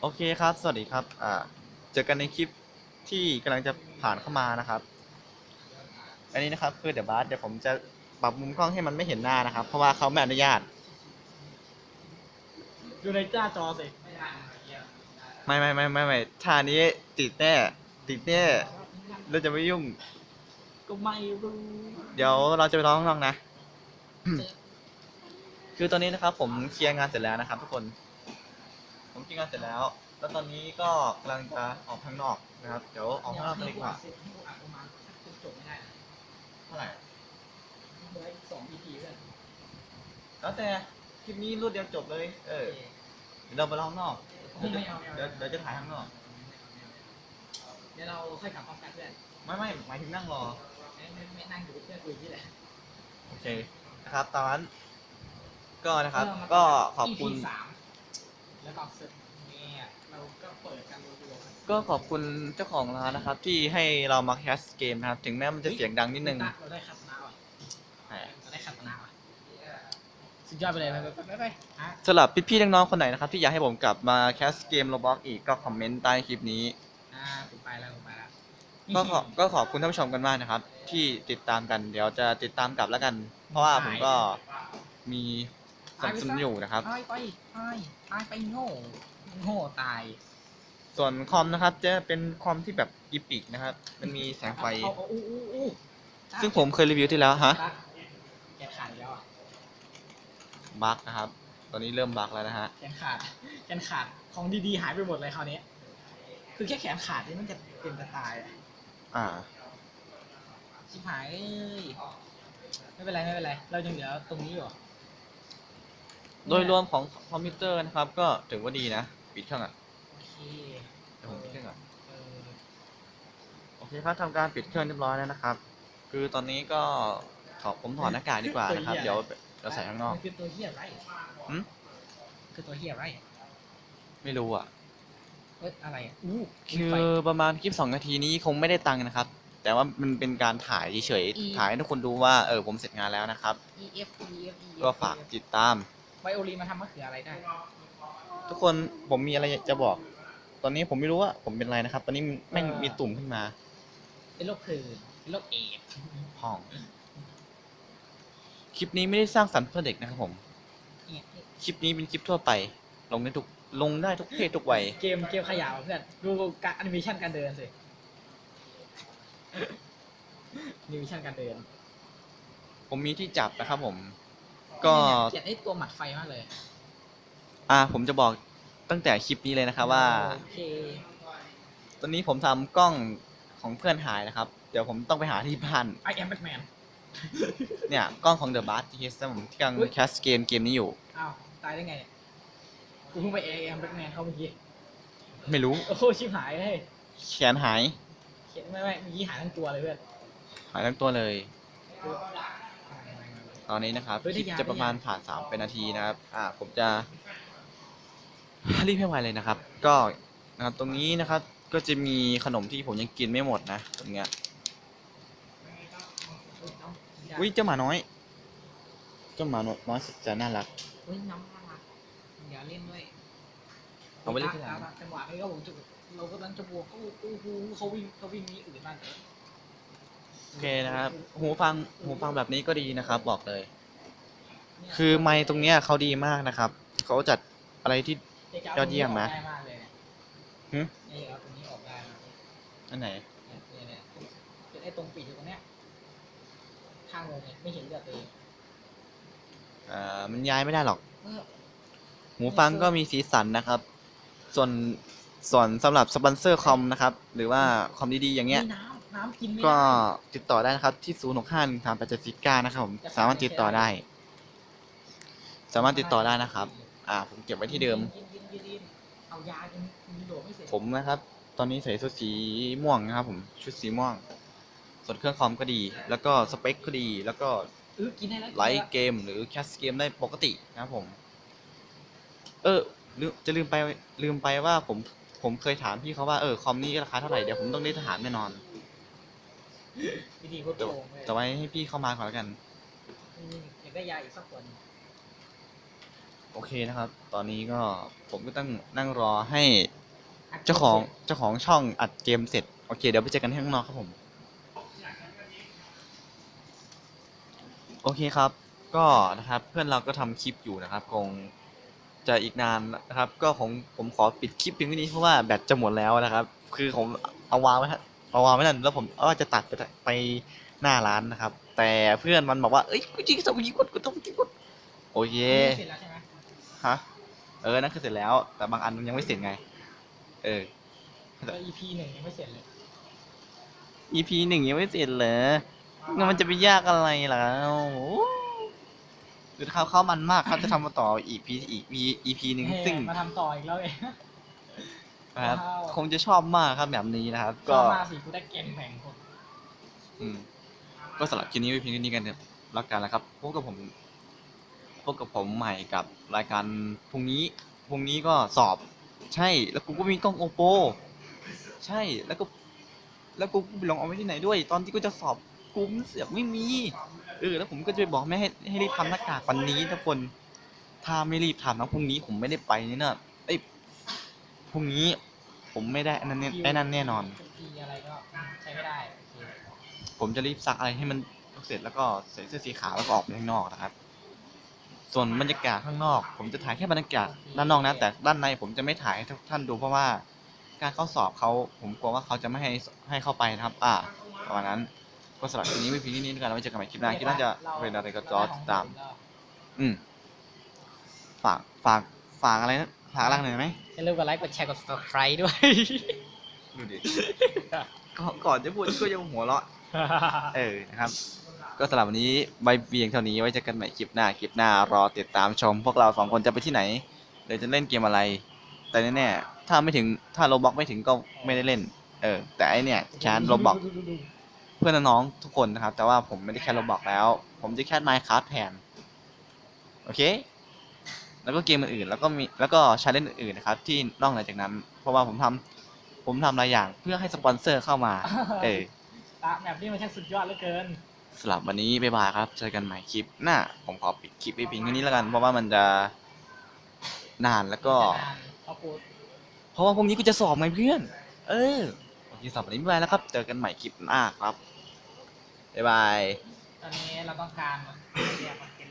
โอเคครับ สวัสดีครับ อ่า เจอกันในคลิปที่กำลังจะผ่านเข้ามานะครับ อันนี้นะครับคือเดี๋ยวบาสเดี๋ยวผมจะปรับมุมกล้องให้มันไม่เห็นหน้านะครับ เพราะว่าเขาไม่อนุญาต ดูในจ้าจอสิ ไม่ไม่ไม่ไม่ไม่ท่านี้ติดแน่ ติดแน่เราจะไม่ยุ่ง ก็ไม่รู้ เดี๋ยวเราจะไปร้องน้องนะ คือตอนนี้นะครับ ผมเคลียร์งานเสร็จแล้วนะครับ ทุกคน ผมเคลียร์งานเสร็จแล้ว แล้วตอนนี้ก็กำลังจะออกข้างนอกนะครับ เดี๋ยวออกข้างนอกกันดีกว่าเสร็จให้กูอัดประมาณสักจบไม่ได้นะเท่าไหร่เหลืออีกสอง EP เพื่อนแล้วแต่คลิปนี้รวดเดียวจบเลย เออเดี๋ยวเราไปร้องข้างนอกไม่ไม่เอาไม่เอาเดี๋ยวเดี๋ยวจะถ่ายข้างนอก เดี๋ยวเราค่อยกลับพร้อมกันเพื่อนไม่ไม่หมายถึงนั่งรอไม่ไม่ไม่นั่งอยู่เพื่อนคุยที่แหละโอเคนะครับตอนนั้นก็นะครับเออมาก็ขอบคุณ EP สาม แล้วก็เสร็จเนี่ยเราก็เปิดกันรัวๆกันก็ขอบคุณเจ้าของร้านนะครับ ที่ให้เรามาแคสเกมนะครับ ถึงแม้มันจะเสียงดังนิดนึงเราได้ขับนาว่ะแหมเราได้ขับนาว่ะสุดยอดไปเลยไปไปไปไปฮะสำหรับพี่ๆน้องๆคนไหนนะครับ ที่อยากให้ผมกลับมาแคสเกมโรบอกอีกก็คอมเมนต์ใต้คลิปนี้ อ่ากูไปแล้วกูไปแล้วก็ขอก็ขอบคุณท่านผู้ชมกันมากนะครับ ที่ติดตามกันเดี๋ยวจะติดตามกลับแล้วกัน เพราะว่าผมก็มี สนับสนุนอยู่นะครับ ตายไปตายตายไปโง่โง่ตายส่วนคอมนะครับ จะเป็นคอมที่แบบอีพิกนะครับ มันมีแสงไฟ เอาเอาอู้อู้อู้ซึ่งผมเคยรีวิวที่แล้วฮะ ตั๊กแกนขาดอีกแล้วอะบั๊กนะครับ ตอนนี้เริ่มบั๊กแล้วนะฮะ แขนขาดแขนขาดของดีๆหายไปหมดเลยคราวนี้คือแค่แขนขาดนี่มันจะเป็นจะตายอะอ่า ชิบหายเอ้ยไม่เป็นไรไม่เป็นไร เรายังเหลือตรงนี้อยู่ โดยรวมของคอมพิวเตอร์นะครับ ก็ถือว่าดีนะ ปิดเครื่องอะโอเคเดี๋ยวผมปิดเครื่องก่อนเออโอเคครับทำการปิดเครื่องเรียบร้อยแล้วนะครับ คือตอนนี้ก็ขอผมถอดหน้ากากดีกว่านะครับ เดี๋ยวเราใส่ข้างนอก มันคือตัวเฮียไรหืม คือตัวเฮียไรไม่รู้อะ เอ้ยอะไรอะอู้คือไฟ ประมาณคลิปสองนาทีนี้คงไม่ได้ตังค์นะครับ แต่ว่ามันเป็นการถ่ายเฉยอีๆถ่ายให้ทุกคนดูว่าเออผมเสร็จงานแล้วนะครับ E F E F E F ก็ฝากติดตาม ไวโอลีนมาทำมะเขืออะไรได้ ทุกคนผมมีอะไรจะบอก ตอนนี้ผมไม่รู้ว่าผมเป็นอะไรนะครับ ตอนนี้แม่งมีตุ่มขึ้นมาเป็นโรคผื่นเป็นโรคเอดส์ห้อง คลิปนี้ไม่ได้สร้างสรรค์เพื่อเด็กนะครับผม เนี่ยคลิปนี้เป็นคลิปทั่วไป ลงได้ทุกลงได้ทุกเพศทุกวัย เกมเกมขยะว่ะเพื่อน ดูการแอนิเมชันการเดินสิแอนิเมชันการเดิน ผมมีที่จับนะครับผม ก็ เกลียดไอ้ตัวหมัดไฟมากเลยอ่าผมจะบอกตั้งแต่คลิปนี้เลยนะครับว่า โอเคตอนนี้ผมทำกล้องของเพื่อนหายนะครับ เดี๋ยวผมต้องไปหาที่บ้าน ไอแอมแบทแมนเนี่ย กล้องของ The b a s t t ผมที่กำลังอุ๊ยแคสเกมเกมนี้อยู่ อ้าวตายได้ไงเนี่ยกูเพิ่งไปไอแอมแบทแมนเข้าเมื่อกี้ไม่รู้ โอ้โหชิบหายเลยแขนหาย เขียนไม่ไม่เมื่อกี้หายทั้งตัวเลยเพื่อนหายทั้งตัวเลยคือ ตอนนี้นะครับเฮ้ยคลิปได้ยาจะประมาณได้ยาผ่านสามเป็นนาทีนะครับ อ่า ผมจะรีบให้ไวเลยนะครับ ก็นะครับตรงนี้นะครับ ก็จะมีขนมที่ผมยังกินไม่หมดนะตรงเนี้ยอุ้ยน้องอุ้ยเจ้าหมาน้อยเจ้าหมาน้อยสุดจะน่ารักอุ้ยน้องน่ารักอย่าเล่นด้วยเอาไว้เล่นที่หลังตามจังหวะนี้ก็ผมจะเรากำลังจะบวกเขาโอ้โหเขาวิ่งเขาวิ่งหนี้อื่นมากเลยโอ เคนะครับหูฟังหูฟังแบบนี้ก็ดีนะครับบอกเลย คือไมค์ตรงเนี้ยเขาดีมากนะครับเขาจัดอะไรที่ ยอดเยี่ยมนะได้มากเลยเนี่ยหึนี่เอาตรงนี้ออกได้นะอันไหน เนี่ยเนี่ยเนี่ยเป็นไอ้ตรงปีกอยู่ตรงเนี้ยข้างลงเนี่ยไม่เห็นเลือดตัวเองอ่ามันย้ายไม่ได้หรอก เออหูฟังก็มีสีสันนะครับ ส่วนส่วนสำหรับสปอนเซอร์คอมนะครับ หรือว่าคอมดีๆอย่างเงี้ย มีน้ำ น้ำกินไม่ก็ได้ติดต่อได้นะครับ ที่ 0 6 5 1 3 8 7 4 9 นะครับผมสามารถติดต่อได้ สามารถติดต่อได้นะครับ อ่า ผมเก็บไว้ที่เดิม กินกินกินกินเอายากินกินโดดไม่เสร็จผมนะครับ ตอนนี้ใส่ชุดสีม่วงนะครับ ผมชุดสีม่วง ส่วนเครื่องคอมก็ดี แล้วก็สเปคก็ดี แล้วก็เออกินได้แล้วไลท์เกมหรือแคสเกมได้ปกตินะครับผม เออลืมจะลืมไปลืมไปว่าผมผมเคยถามพี่เขาว่าเออคอมนี้ราคาเท่าไหร่เดี๋ยวผมต้องได้ถามแน่นอน วิธีโคตรแต่โกงเลยแต่ไว้ให้พี่เข้ามาก่อนแล้วกันอืมอยากได้ยาอีกสักคนโอเคนะครับ ตอนนี้ก็ผมก็ต้องนั่งรอให้เจ้าของเจ้าของช่องอัดเกมเสร็จ โอเค เดี๋ยวไปเจอกันที่ข้างนอกครับผม โอเคครับ ก็นะครับเพื่อนเราก็ทำคลิปอยู่นะครับ คงจะอีกนานนะครับ ก็ผมผมขอปิดคลิปเพียงเท่านี้เพราะว่าแบตจะหมดแล้วนะครับ คือผมเอาวางไว้ฮะ เอาวางไว้นั่นแล้วผมว่าจะตัดไปไปหน้าร้านนะครับ แต่เพื่อนมันบอกว่าเอ้ยกูจริงสกูยิงกดกูต้องยิงกดโอเคเสร็จแล้วใช่ไหมฮะเออนั่นคือเสร็จแล้ว แต่บางอันมันยังไม่เสร็จไง เออก็ EP หนึ่งยังไม่เสร็จเลย EP หนึ่งยังไม่เสร็จเลยงั้นมันจะไปยากอะไรล่ะโอ้โหคือเขาเข้ามันมากเขาจะทำมาต่อ EP อีก EP หนึ่งเฮ้ยซึ่งมาทำต่ออีกแล้วเองนะ ครับว้าวคงจะชอบมากครับแบบนี้นะครับ ก็ก็มาสิกูได้เกมแข่งคนอืมก็สำหรับคลิปนี้ไว้เพียงเท่านี้กันเนี่ยรักกันแล้วครับพบกับผมพบกับผมใหม่กับรายการพรุ่งนี้พรุ่งนี้ก็สอบ ใช่ แล้วกูก็มีกล้องโอโป ใช่แล้วก็ แล้วกูไปลองเอาไว้ที่ไหนด้วย ตอนที่กูจะสอบกูมันเสือกไม่มีเออแล้วผมก็จะไปบอกแม่ให้ให้รีบทำหน้ากากวันนี้ทุกคน ถ้าไม่รีบทำนะพรุ่งนี้ผมไม่ได้ไปนี่นะเอ้ยพรุ่งนี้ ผมไม่ได้อันนั้นแน่ไอ้นั่นแน่นอน ทีอะไรก็ใช้ไม่ได้โอเคผมจะรีบซักอะไรให้มันเสร็จแล้วก็ใส่เสื้อสีขาวแล้วก็ออกไปข้างนอกนะครับ ส่วนบรรยากาศข้างนอก ผมจะถ่ายแค่บรรยากาศด้านนอกนะ แต่ด้านในผมจะไม่ถ่ายให้ทุกท่านดูเพราะว่าการเข้าสอบเขาผมกลัวว่าเขาจะไม่ให้ให้เข้าไปนะครับ อ่าประมาณนั้นก็สำหรับคลิปนี้ไว้เพียงเท่านี้แล้วกันไว้เจอกันใหม่คลิปหน้าคลิปหน้าจะเป็นอะไรก็จอติดตาม อืมฝากฝากฝากอะไรนะ ฝากอะไรหน่อยไหมอย่าลืมกดไลค์กดแชร์กด subscribe ด้วย ดูดิก่อนก่อนจะพูดก็ยังหัวเราะ เออนะครับ ก็สำหรับวันนี้ใบเบียงเท่านี้ไว้เจอกันใหม่คลิปหน้าคลิปหน้ารอติดตามชม พวกเราสองคนจะไปที่ไหนหรือจะเล่นเกมอะไร แต่แน่ๆถ้าไม่ถึงถ้าโรบอกไม่ถึงก็ไม่ได้เล่น เออ แต่ไอเนี่ยแคนโรบอกเพื่อนน้องๆทุกคนนะครับ แต่ว่าผมไม่ได้แค่โรบอกแล้ว ผมจะแค่ไมค์ค a f t แทนโอเค แล้วก็เกมอื่นๆแล้วก็มีแล้วก็ชาเลนจ์อื่นๆนะครับที่นอกเหนือจากนั้น เพราะว่าผมทำผมทำหลายอย่างเพื่อให้สปอนเซอร์เข้ามา เออตาแบบนี้มันช่างสุดยอดเหลือเกิน สำหรับวันนี้บ๊ายบายครับเจอกันใหม่คลิปหน้าผมขอปิดคลิปไปเพียงแค่นี้แล้วกัน เพราะว่ามันจะนานแล้วก็เพราะกูเพราะว่าพรุ่งนี้กูจะสอบไงเพื่อน เออโอเคสำหรับวันนี้บ๊ายบายแล้วครับ เจอกันใหม่คลิปหน้าครับบ๊ายบาย ตอนนี้เราต้องการเรียกว่า